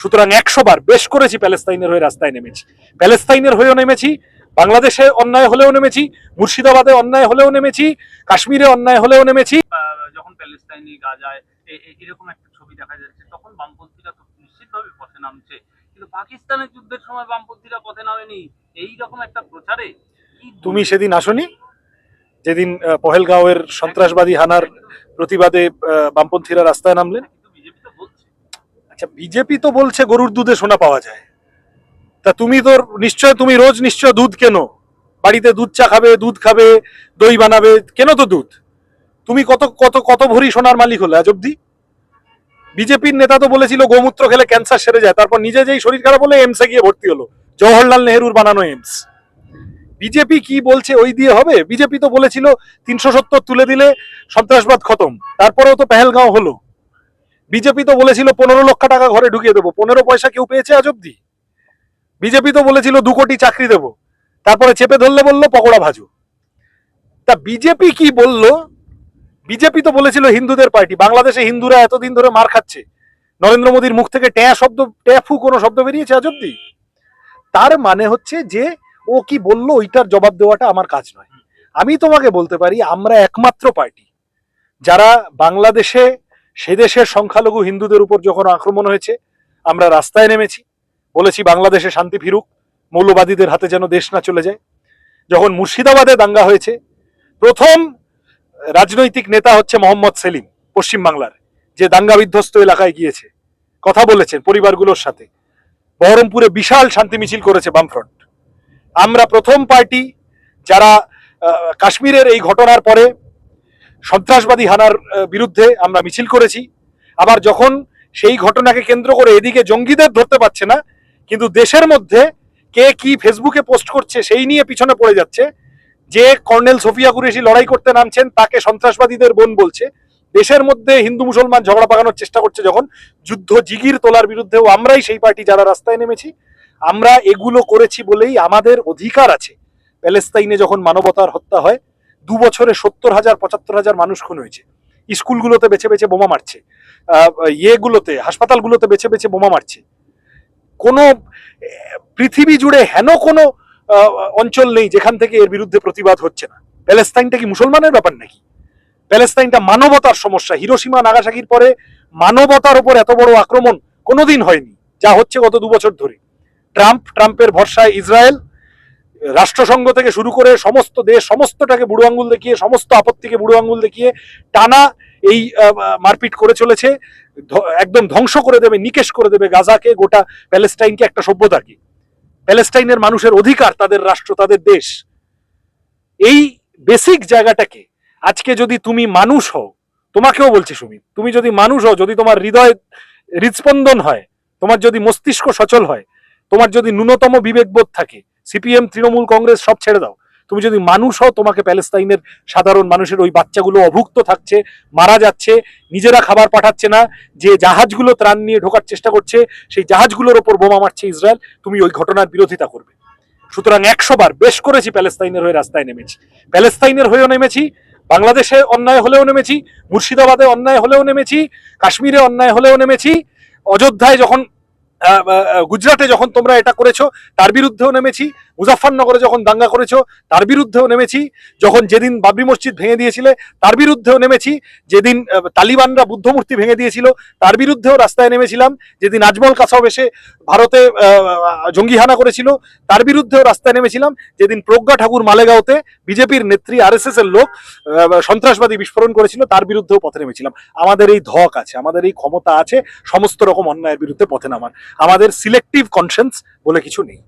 সুতরাং একশো বার বেশ করেছি প্যালেস্তাইনের হয়ে রাস্তায় নেমেছি। প্যালেস্তাইনের হয়েও নেমেছি বাংলাদেশে অন্যায় হলেও নেমেছি মুর্শিদাবাদে অন্যায় হলেও নেমেছি কাশ্মীরে অন্যায় হলেও নেমেছি। যখন প্যালেস্তাইনি গাজায় এরকম একটা ছবি দেখা যাচ্ছে তখন বামপন্থীরা তো নিশ্চিতভাবে পথে নামছে। কিন্তু পাকিস্তানের যুদ্ধের সময় বামপন্থীরা পথে নামেনি। এই রকম একটা প্রচারে তুমি সেদিন আসনি? যেদিন পহেলগাঁওয়ের সন্ত্রাসবাদী হানার প্রতিবাদে বামপন্থীরা রাস্তায় নামলেন কিন্তু বিজেপি তো বলছে আচ্ছা বিজেপি তো বলছে গরুর দুধে সোনা পাওয়া যায়। তা তুমি তো নিশ্চয়, তুমি রোজ নিশ্চয় দুধ কেনো? বাড়িতে দুধ চা খাবে, দুধ খাবে, দই বানাবে, কেন তো দুধ? তুমি কত কত কত ভরি সোনার মালিক হলে আজ অব্দি বিজেপির নেতা তো বলেছিল গোমূত্র খেলে ক্যান্সার সেরে যায়, তারপর নিজে যেই শরীর খারাপ হলে এমসে গিয়ে ভর্তি হলো। জওহরলাল নেহরুর বানানো এমস বিজেপি কি বলছে ওই দিয়ে হবে? বিজেপি তো বলেছিল তিনশো সত্তর তুলে দিলে সন্ত্রাসবাদ খতম, তারপরেও তো পেহেলগাঁও হলো। বিজেপি তো বলেছিল পনেরো লক্ষ টাকা ঘরে ঢুকিয়ে দেবো। পনেরো পয়সা কেউ পেয়েছে আজ অব্দি বিজেপি তো বলেছিল দু কোটি চাকরি দেবো। তারপরে চেপে ধরলে বলল পকোড়া ভাজু। তা বিজেপি কি বলল? বিজেপি তো বলেছিল হিন্দুদের পার্টি। বাংলাদেশে হিন্দুরা এতদিন ধরে মার খাচ্ছে। নরেন্দ্র মোদীর মুখ থেকে ট্যা শব্দ ট্যাফু কোনো শব্দ বেরিয়েছে আজ অব্দি তার মানে হচ্ছে যে ও কি বলল ওইটার জবাব দেওয়াটা আমার কাজ নয়। আমি তোমাকে বলতে পারি, আমরা একমাত্র পার্টি। যারা বাংলাদেশে সে দেশের সংখ্যালঘু হিন্দুদের উপর যখন আক্রমণ হয়েছে, আমরা রাস্তায় নেমেছি। বলেছি, বাংলাদেশে শান্তি ফিরুক, মৌলবাদীদের হাতে যেন দেশ না চলে যায়। যখন মুর্শিদাবাদে দাঙ্গা হয়েছে, প্রথম রাজনৈতিক নেতা হচ্ছে মোহাম্মদ সেলিম পশ্চিমবাংলার যে দাঙ্গা বিধ্বস্ত এলাকায় গিয়েছে। কথা বলেছেন পরিবারগুলোর সাথে। বহরমপুরে বিশাল শান্তি মিছিল করেছে বামফ্রন্ট। আমরা প্রথম পার্টি যারা কাশ্মীরের এই ঘটনার পরে সন্ত্রাসবাদী হানার বিরুদ্ধে আমরা মিছিল করেছি। আবার যখন সেই ঘটনাকে কেন্দ্র করে এদিকে জঙ্গিদের ধরতে পারছে না, কিন্তু দেশের মধ্যে কে কি ফেসবুকে পোস্ট করছে সেই নিয়ে পিছনে পড়ে যাচ্ছে। যে কর্নেল সোফিয়া কুরেশি লড়াই করতে নামছেন, তাকে সন্ত্রাসবাদীদের বোন বলছে। দেশের মধ্যে হিন্দু মুসলমান ঝগড়া পাকানোর চেষ্টা করছে যখন, যুদ্ধ জিগির তোলার বিরুদ্ধেও আমরাই সেই পার্টি যারা রাস্তায় নেমেছি, আমরা এগুলো করেছি বলেই আমাদের অধিকার আছে। প্যালেস্তাইনে যখন মানবতার হত্যা হয় দু বছরে সত্তর হাজার, পঁচাত্তর হাজার মানুষ খুন হয়েছে। স্কুলগুলোতে বেছে বেছে বোমা মারছে। ইয়েগুলোতে, হাসপাতালগুলোতে বেছে বেছে বোমা মারছে। কোনো, পৃথিবী জুড়ে হেন কোনো অঞ্চল নেই যেখান থেকে এর বিরুদ্ধে প্রতিবাদ হচ্ছে না। প্যালেস্তাইনটা কি মুসলমানের ব্যাপার নাকি? প্যালেস্তাইনটা মানবতার সমস্যা। হিরোসীমা নাগাসাকির পরে মানবতার উপর এত বড় আক্রমণ কোনোদিন হয়নি, যা হচ্ছে গত দু বছর ধরে। ট্রাম্প, ট্রাম্পের ভরসায় ইসরায়েল রাষ্ট্রসংঘ থেকে শুরু করে সমস্ত দেশ, সমস্তটাকে বুড়ো আঙ্গুল দেখিয়ে, সমস্ত আপত্তিকে বুড়ো আঙ্গুল দেখিয়ে টানা এই মারপিট করে চলেছে। একদম ধ্বংস করে দেবে, নিকেশ করে দেবে গাজাকে, গোটা প্যালেস্টাইনকে একটা সভ্যতাকে প্যালেস্টাইনের মানুষের অধিকার, তাদের রাষ্ট্র, তাদের দেশ। এই বেসিক জায়গাটাকে আজকে যদি তুমি মানুষ হও, তোমাকেও বলছি সুমিত তুমি যদি মানুষ হও, যদি তোমার হৃদয় হৃদস্পন্দন হয়, তোমার যদি মস্তিষ্ক সচল হয়, তোমার যদি ন্যূনতম বিবেকবোধ থাকে সিপিএম, তৃণমূল, কংগ্রেস সব ছেড়ে দাও। তুমি যদি মানুষ হও, তোমাকে প্যালেস্তাইনের সাধারণ মানুষের ওই বাচ্চাগুলো অভুক্ত থাকছে, মারা যাচ্ছে, নিজেরা খাবার পাঠাচ্ছে না, যে জাহাজগুলো ত্রাণ নিয়ে ঢোকার চেষ্টা করছে, সেই জাহাজগুলোর ওপর বোমা মারছে ইসরায়েল, তুমি ওই ঘটনার বিরোধিতা করবে। সুতরাং একশো বার বেশ করেছি প্যালেস্তাইনের হয়ে রাস্তায় নেমেছি। প্যালেস্তাইনের হয়েও নেমেছি, বাংলাদেশে অন্যায় হলেও নেমেছি, মুর্শিদাবাদে অন্যায় হলেও নেমেছি, কাশ্মীরে অন্যায় হলেও নেমেছি, অযোধ্যায় যখন গুজরাটে যখন তোমরা এটা করেছ, তার বিরুদ্ধেও নেমেছি। মুজাফফরনগরে যখন দাঙ্গা করেছ, তার বিরুদ্ধেও নেমেছি। যখন যেদিন বাবরি মসজিদ ভেঙে দিয়েছিলে, তার বিরুদ্ধেও নেমেছি। যেদিন তালিবানরা বুদ্ধমূর্তি ভেঙে দিয়েছিল, তার বিরুদ্ধেও রাস্তায় নেমেছিলাম। যেদিন আজমল কাসাব এসে ভারতে জঙ্গিহানা করেছিল, তার বিরুদ্ধেও রাস্তায় নেমেছিলাম। যেদিন প্রজ্ঞা ঠাকুর মালেগাঁওতে বিজেপির নেত্রী, আরএসএস এর লোক সন্ত্রাসবাদী বিস্ফোরণ করেছিল, তার বিরুদ্ধেও পথে নেমেছিলাম। আমাদের এই ধক আছে, আমাদের এই ক্ষমতা আছে, সমস্ত রকম অন্যায়ের বিরুদ্ধে পথে নামার। আমাদের সিলেক্টিভ কনসেন্স বলে কিছু নেই।